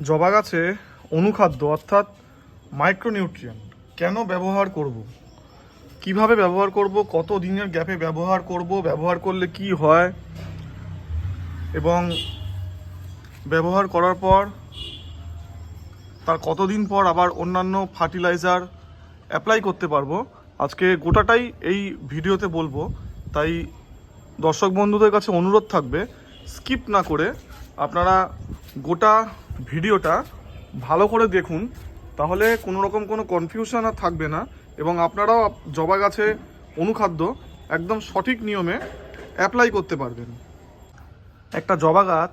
জবা গাছে অনুখাদ্য, অর্থাৎ মাইক্রোনিউট্রিয়েন্ট কেন ব্যবহার করব? কীভাবে ব্যবহার করব? কত দিনের গ্যাপে ব্যবহার করব? ব্যবহার করলে কি হয়? এবং ব্যবহার করার পর, তার কতদিন পর আবার অন্যান্য ফার্টিলাইজার অ্যাপ্লাই করতে পারব? আজকে গোটাটাই এই ভিডিওতে বলব। তাই দর্শক বন্ধুদের কাছে অনুরোধ থাকবে স্কিপ না করে আপনারা গোটা ভিডিওটা ভালো করে দেখুন, তাহলে কোনো রকম কোনো কনফিউশন আর থাকবে না। এবং আপনারাও জবা গাছে অনুখাদ্য একদম সঠিক নিয়মে অ্যাপ্লাই করতে পারবেন। একটা জবা গাছ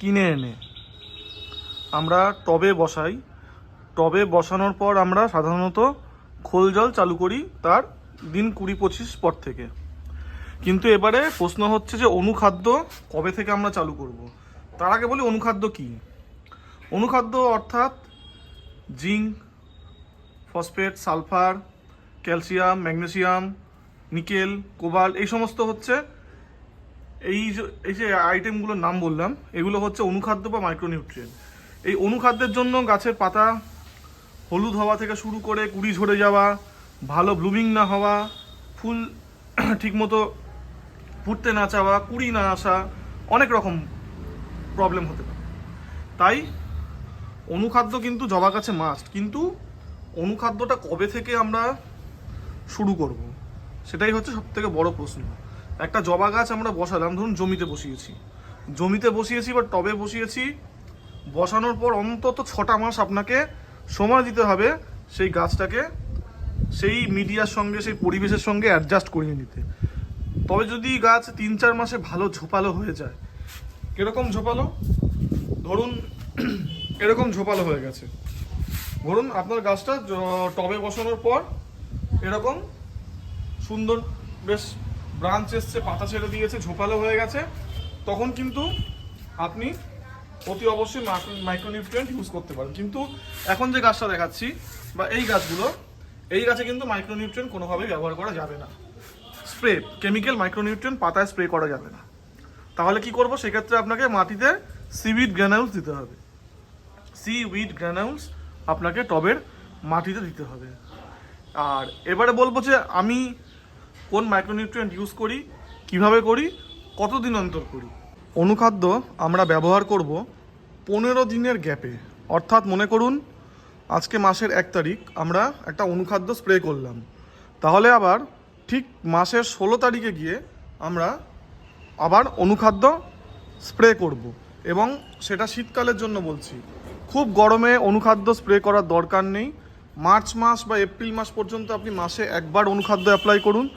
কিনে এনে আমরা টবে বসাই। টবে বসানোর পর আমরা সাধারণত খোল জল চালু করি তার দিন কুড়ি পঁচিশ পর থেকে। কিন্তু এবারে প্রশ্ন হচ্ছে যে অনুখাদ্য কবে থেকে আমরা চালু করব? তার আগে বলি অনুখাদ্য কি? অনুখাদ্য অর্থাৎ zinc, phosphate, sulphur, calcium, magnesium, nickel, cobalt এই সমস্ত হচ্ছে এই যে এই যে আইটেমগুলোর নাম বললাম, এগুলো হচ্ছে অনুখাদ্য বা মাইক্রোনিউট্রিয়েন্ট। এই অনুখাদ্যের জন্য গাছের পাতা হলুদ হওয়া থেকে শুরু করে কুড়ি ঝরে যাওয়া, ভালো ব্লুমিং না হওয়া, ফুল ঠিকমতো ফুটতে না চাওয়া, কুড়ি না আসা, অনেক রকম প্রবলেম হতে পারে। তাই অনুখাদ্য কিন্তু জবা গাছে মাস্ট কিন্তু অনুখাদ্যটা কবে থেকে আমরা শুরু করব? সেটাই হচ্ছে সব থেকে বড় প্রশ্ন। একটা জবা গাছ আমরা বসালাম, ধরুন জমিতে বসিয়েছি। জমিতে বসিয়েছি বা টবে বসিয়েছি, বসানোর পর অন্তত ছটা মাস আপনাকে সময় দিতে হবে সেই গাছটাকে সেই মিডিয়ার সঙ্গে, সেই পরিবেশের সঙ্গে অ্যাডজাস্ট করিয়ে নিতে। তবে যদি গাছ তিন চার মাসে ভালো ঝোপালো হয়ে যায় কীরকম ঝোপালো? ধরুন এরকম ঝোপালো হয়ে গেছে। ধরুন, আপনার গাছটা টবে বসানোর পর এরকম সুন্দর, বেশ ব্রাঞ্চ এসছে, পাতা ছেড়ে দিয়েছে, ঝোপালো হয়ে গেছে। তখন কিন্তু আপনি অতি অবশ্যই মাইক্রোনিউট্রিয়েন্ট ইউজ করতে পারেন। কিন্তু এখন যে গাছটা দেখাচ্ছি, বা এই গাছগুলো, এই গাছে কিন্তু মাইক্রোনিউট্রিয়েন্ট কোনোভাবেই ব্যবহার করা যাবে না। স্প্রে কেমিক্যাল মাইক্রোনিউট্রিয়েন্ট পাতায় স্প্রে করা যাবে না। তাহলে কি করব? সেক্ষেত্রে আপনাকে মাটিতে সিউইড গ্রানাউলস দিতে হবে। সি উইড গ্রানাউলস আপনাকে টবের মাটিতে দিতে হবে। আর এবারে বলব যে আমি কোন মাইক্রোনিউট্রিয়েন্ট ইউজ করি, কীভাবে করি, কতদিন অন্তর করি? অনুখাদ্য আমরা ব্যবহার করব পনেরো দিনের গ্যাপে অর্থাৎ মনে করুন, আজকে মাসের এক তারিখ, আমরা একটা অনুখাদ্য স্প্রে করলাম। তাহলে আবার ঠিক মাসের ষোলো তারিখে গিয়ে আমরা আবার অনুখাদ্য স্প্রে করব। এবং সেটা শীতকালের জন্য বলছি। খুব গরমে অনুখাদ্য স্প্রে করার দরকার নেই। মার্চ মাস বা এপ্রিল মাস পর্যন্ত আপনি মাসে একবার অনুখাদ্য অ্যাপ্লাই করুন।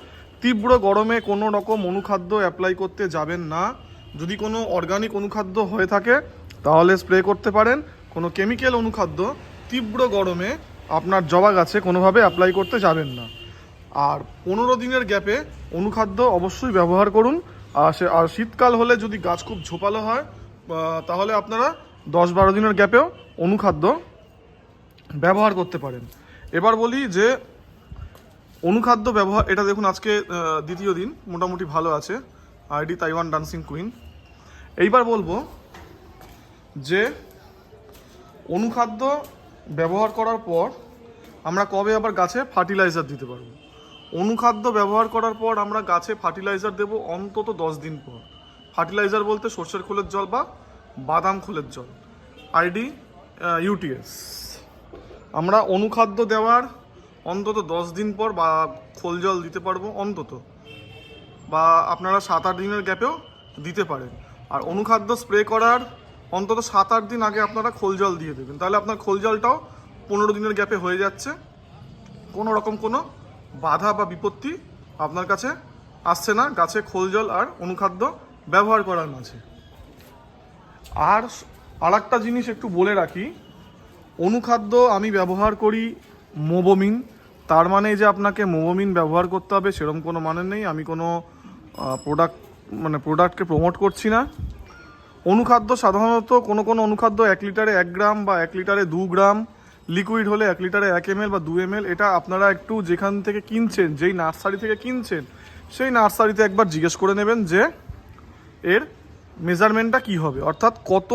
তীব্র গরমে কোনো রকম অনুখাদ্য অ্যাপ্লাই করতে যাবেন না। যদি কোনো অর্গানিক অনুখাদ্য হয়ে থাকে, তাহলে স্প্রে করতে পারেন। কোনো কেমিক্যাল অনুখাদ্য তীব্র গরমে আপনার জবা গাছে কোনোভাবে অ্যাপ্লাই করতে যাবেন না। আর পনেরো দিনের গ্যাপে অনুখাদ্য অবশ্যই ব্যবহার করুন। আর সে আর শীতকাল হলে যদি গাছ খুব ঝোপালো হয় তাহলে আপনারা দশ বারো দিনের গ্যাপেও অনুখাদ্য ব্যবহার করতে পারেন। এবার বলি যে অনুখাদ্য ব্যবহার, এটা দেখুন আজকে দ্বিতীয় দিন, মোটামুটি ভালো আছে। ID Taiwan dancing queen. এইবার বলব যে অনুখাদ্য ব্যবহার করার পর আমরা কবে আবার গাছে ফার্টিলাইজার দিতে পারব? অনুখাদ্য ব্যবহার করার পর আমরা গাছে ফার্টিলাইজার দেব অন্তত দশ দিন পর। ফার্টিলাইজার বলতে সর্ষের খোলের জল বা বাদাম খোলের জল। ID UTS. আমরা অনুখাদ্য দেওয়ার অন্তত দশ দিন পর বা খোল জল দিতে পারব অন্তত। বা আপনারা সাত আট দিনের গ্যাপেও দিতে পারেন। আর অনুখাদ্য স্প্রে করার অন্তত সাত আট দিন আগে আপনারা খোল জল দিয়ে দেবেন। তাহলে আপনার খোল জলটাও পনেরো দিনের গ্যাপে হয়ে যাচ্ছে। কোনো রকম কোনো বাধা বা বিপত্তি আপনার কাছে আসছে না। গাছে খোল জল আর অনুখাদ্য ব্যবহার করার মাঝে। আর আর একটা জিনিস একটু বলে রাখি, অনুখাদ্য আমি ব্যবহার করি মোবোমিন। তার মানে যে আপনাকে মোবোমিন ব্যবহার করতে হবে সেরকম কোনো মানে নেই। আমি কোনো প্রোডাক্ট মানে প্রোডাক্টকে প্রমোট করছি না। অনুখাদ্য সাধারণত কোনো কোনো অনুখাদ্য এক লিটারে এক গ্রাম বা এক লিটারে দু গ্রাম লিকুইড হলে এক লিটারে এক এম বা দু এম এটা আপনারা একটু যেখান থেকে কিনছেন, যেই নার্সারি থেকে কিনছেন, সেই নার্সারিতে একবার জিজ্ঞেস করে নেবেন যে এর মেজারমেন্টটা কি হবে। অর্থাৎ কত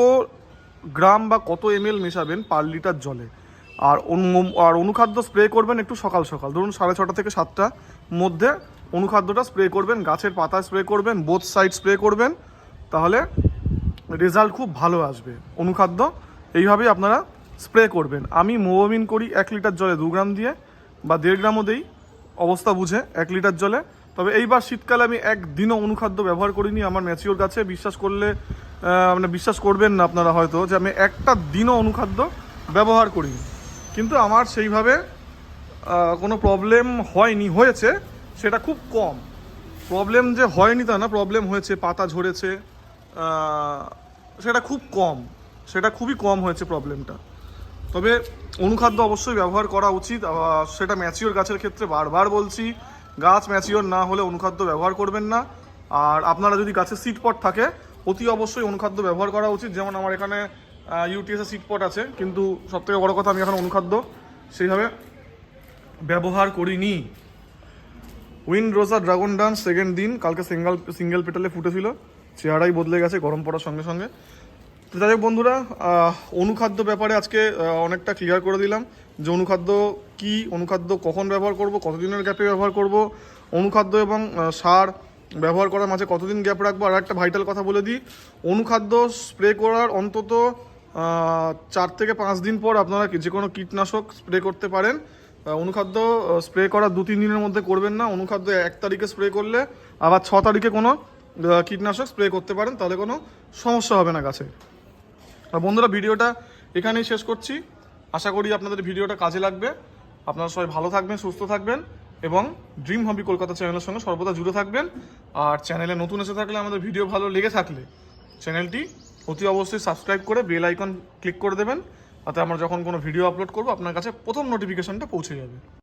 গ্রাম বা কত এম মেশাবেন পার লিটার জলে। আর আর অনুখাদ্য স্প্রে করবেন একটু সকাল সকাল। ধরুন সাড়ে ছটা থেকে সাতটা মধ্যে অনুখাদ্যটা স্প্রে করবেন, গাছের পাতা স্প্রে করবেন বোথ সাইড স্প্রে করবেন, তাহলে রেজাল্ট খুব ভালো আসবে। অনুখাদ্য, এইভাবেই আপনারা স্প্রে করবেন। আমি মোবামিন করি এক লিটার জলে দু গ্রাম দিয়ে বা দেড় গ্রামও দিই, অবস্থা বুঝে, এক লিটার জলে। তবে এইবার শীতকালে আমি একদিনও অনুখাদ্য ব্যবহার করিনি আমার ম্যাচিওর কাছে। বিশ্বাস করলে মানে বিশ্বাস করবেন না আপনারা হয়তো যে আমি একটা দিনও অনুখাদ্য ব্যবহার করিনি। কিন্তু আমার সেইভাবে কোনো প্রবলেম হয়নি, হয়েছে, সেটা খুব কম। প্রবলেম যে হয়নি তা না, প্রবলেম হয়েছে, পাতা ঝরেছে সেটা খুব কম, সেটা খুবই কম হয়েছে প্রবলেমটা। তবে অনুখাদ্য অবশ্যই ব্যবহার করা উচিত সেটা ম্যাচিওর গাছের ক্ষেত্রে বারবার বলছি, গাছ ম্যাচিওর না হলে অনুখাদ্য ব্যবহার করবেন না। আর আপনারা যদি গাছে সিট পট থাকে, অতি অবশ্যই অনুখাদ্য ব্যবহার করা উচিত। যেমন আমার এখানে ইউটিএসে সিট পট আছে, কিন্তু সবথেকে বড় কথা আমি এখন অনুখাদ্য, সেইভাবে ব্যবহার করিনি। উইন্ড রোজা ড্রাগন ডান্স সেকেন্ড দিন, কালকে সিঙ্গেল সিঙ্গেল পেটালে ফুটেছিল, চেহারাই বদলে গেছে গরম পড়ার সঙ্গে সঙ্গে। তো যাই হোক বন্ধুরা অনুখাদ্য ব্যাপারে আজকে অনেকটা ক্লিয়ার করে দিলাম যে অনুখাদ্য কি, অনুখাদ্য কখন ব্যবহার করব, কতদিনের গ্যাপে ব্যবহার করব, অনুখাদ্য এবং সার ব্যবহার করার মাঝে কতদিন গ্যাপ রাখব, আর একটা ভাইটাল কথা বলে দিই, অনুখাদ্য স্প্রে করার অন্তত চার থেকে পাঁচ দিন পর আপনারা যে কোনো কীটনাশক স্প্রে করতে পারেন। অনুখাদ্য স্প্রে করার দু তিন দিনের মধ্যে করবেন না, অনুখাদ্য এক তারিখে স্প্রে করলে আবার ছ তারিখে কোনো কীটনাশক স্প্রে করতে পারেন, তাহলে কোনো সমস্যা হবে না গাছে। বন্ধুরা, ভিডিওটা এখানেই শেষ করছি। আশা করি আপনাদের ভিডিওটা কাজে লাগবে। আপনারা সবাই ভালো থাকবেন, সুস্থ থাকবেন এবং ড্রিম হবি কলকাতা চ্যানেলের সঙ্গে সর্বদা জুড়ে থাকবেন। আর চ্যানেলে নতুন এসে থাকলে আমাদের ভিডিও ভালো লেগে থাকলে চ্যানেলটি অতি অবশ্যই সাবস্ক্রাইব করে বেল আইকন ক্লিক করে দেবেন। তাতে আমরা যখন কোনো ভিডিও আপলোড করব, আপনার কাছে প্রথম নোটিফিকেশনটা পৌঁছে যাবে।